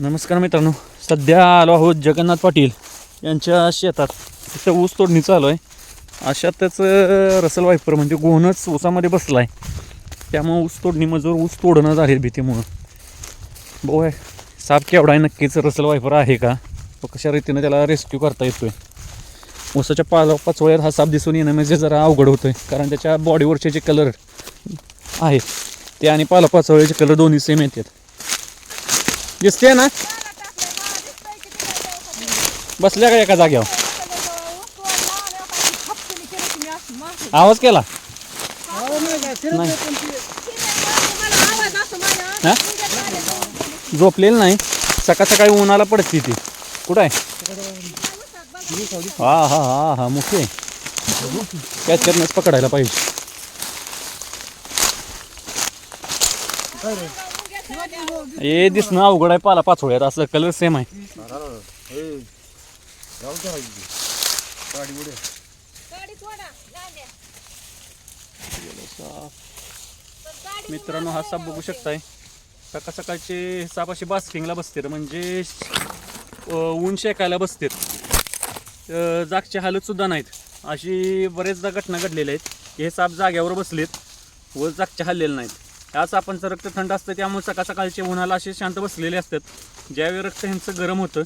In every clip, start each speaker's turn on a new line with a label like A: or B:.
A: नमस्कार मित्रांनो सध्या आलो आहोत जगन्नाथ पाटील यांच्या शेतात. तिथं ऊस तोडणी चालू आहे. अशातच रसल वायपर म्हणजे गोहनच ऊसामध्ये बसला आहे त्यामुळं ऊस तोडणी मजूर ऊस तोडणं झाले भीतीमुळं. बो आहे साप केवढा आहे? नक्कीच रसल वायपर आहे का? तो कशा रीतीनं त्याला रेस्क्यू करता येतोय? ऊसाच्या पाला पाचोळ्यात हा साप दिसून येणं म्हणजे जरा अवघड होतोय कारण त्याच्या बॉडीवरचे जे कलर आहेत ते आणि पाला पाचोळ्याचे कलर दोन्ही सेम येतात. दिसते ना? बसल्या का एका जाग्यावर आवाज केला? झोपलेलं नाही. सकाळ सकाळी उन्हाला पडते ती. कुठं आहे? हा हा हा हा मुख्य आहे. पकडायला पाहिजे. हे दिसणं अवघड आहे पाला पाचोळ्यात असं कलर सेम आहे. मित्रांनो हा साप बघू शकताय. सकाळ सकाळचे साप असे बास्किंगला बसतात म्हणजे ऊन शेकायला बसतात. जागचे हालत सुद्धा नाहीत. अशी बरेचदा घटना घडलेल्या आहेत. हे साप जाग्यावर बसलेत व जागचे हल्लेले नाहीत. आज आपण जर रक्त थंड असतं त्यामुळे सकाळ सकाळचे उन्हाला असे शांत बसलेले असतात. ज्यावेळी रक्त ह्यांचं गरम होतं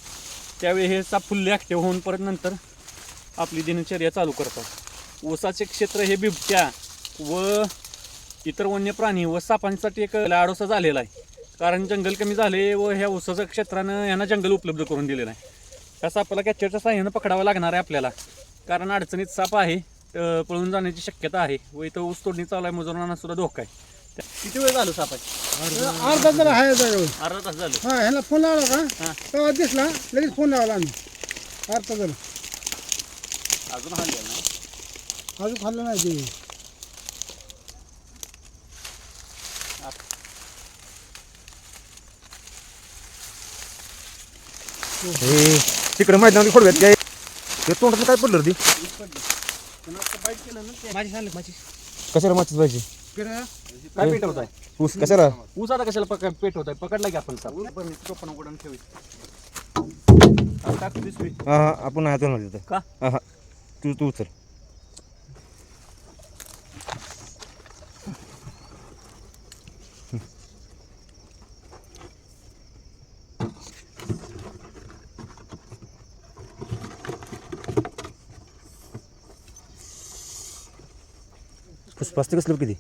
A: त्यावेळी हे साप फुल्ले ॲक्टिव्ह होऊन परत नंतर आपली दिनचर्या चालू करतात. ऊसाचे क्षेत्र हे बिबट्या व इतर वन्य प्राणी व सापांसाठी एक लाडोसा झालेला आहे. कारण जंगल कमी झाले व ह्या ऊसाच्या क्षेत्रानं यांना जंगल उपलब्ध करून दिलेलं आहे. त्या सापाला कॅचरच्या साह्यानं पकडावं लागणार आहे आपल्याला. कारण अडचणीत साप आहे पळून जाण्याची शक्यता आहे व इथं ऊस तोडणी चालू आहे मजुरांना सुद्धा धोका आहे. किती वेळ झालो सापाची?
B: अर्धा जर आहे जागेवर
A: अर्धा तास झालं.
B: हा ह्याला फोन लावला का?
A: हां.
B: तेव्हा दिसला लगेच फोन लावला आम्ही. अर्धा जर
A: अजून हल्ले नाही
B: अजून खाल्लं नाही ते.
C: हे तिकडे मैदानात खोडव्यात काय? ते तोंडात काय पडलं रे ती?
B: माझी सांगले माझी
C: कशाला माचीच पाहिजे?
A: काय पेटवत आहे
C: ऊस कशाला?
A: ऊस आता कशाला पकड पेटवत आहे पकडला की आपण साप.
C: हा हा आपण हातून तिथं
A: का?
C: हा हा. तू तू उचल. पुष्पास्ते कसलं किती?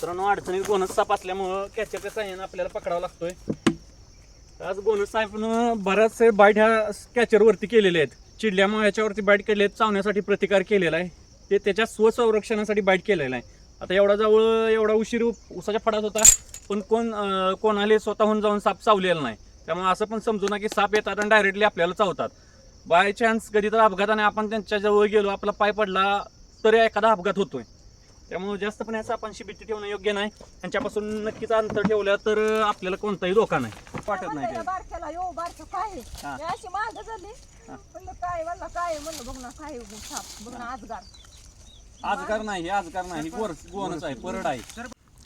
A: मित्रांनो अडचणीत बोनस साप असल्यामुळं कॅचरच्या साह्यानं आपल्याला पकडावं लागतोय. आज बोनस साहेबनं बऱ्याचसे बाईट ह्या कॅचरवरती केलेले आहेत. चिडल्यामुळे ह्याच्यावरती बाईट केले आहेत चावण्यासाठी प्रतिकार केलेला आहे. ते त्याच्या स्वसंरक्षणासाठी बाईट केलेला आहे. आता एवढा जवळ एवढा उशीर उसाच्या फडात होता पण कोण कोणाला स्वतःहून जाऊन साप चावलेला नाही. त्यामुळे असं पण समजू ना की साप येतात आणि डायरेक्टली आपल्याला चावतात. बाय चान्स कधी तर अपघाताने आपण त्यांच्याजवळ गेलो आपला पाय पडला तरी एखादा अपघात होतोय. त्यामुळे जास्त पण या सापांशी भीती ठेवणं योग्य नाही. त्यांच्यापासून नक्कीच अंतर ठेवलं तर आपल्याला कोणताही धोका नाही. वाटत नाही ते.
D: बारक्याला यो बारक काय?
A: हा.
D: अशी माग झाली. म्हणलं काय म्हणलं काय? म्हणलं बघ ना काय साप बघ ना आजगार.
A: नाही हे आजकार नाही ही गोर गोवणच आहे परड आहे.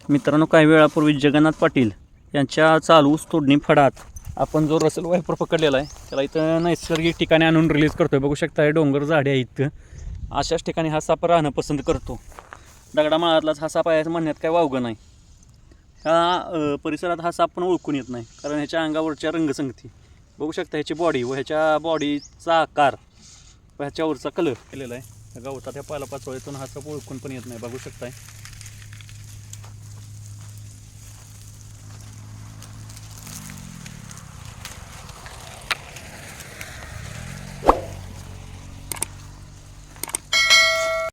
A: मित्रांनो काही वेळापूर्वी जगन्नाथ पाटील यांच्या चालू तोडणी फडात आपण जो रसल वायपर पकडलेला आहे त्याला इथं नैसर्गिक ठिकाणी आणून रिलीज करतोय. बघू शकता हे डोंगर झाडे आहेत. इथं अशाच ठिकाणी हा साप राहणं पसंत करतो. दगडामाळातलाच हा साप आहे असं म्हणण्यात काय वावगं नाही. ह्या परिसरात हा साप पण ओळखून येत नाही. कारण ह्याच्या अंगावरच्या रंगसंगती. बघू शकता ह्याची बॉडी व ह्याच्या बॉडीचा आकार व ह्याच्यावरचा कलर केलेला आहे. गवतात ह्या पालापाचोळ्यातून हा साप ओळखून पण येत नाही. बघू शकताय.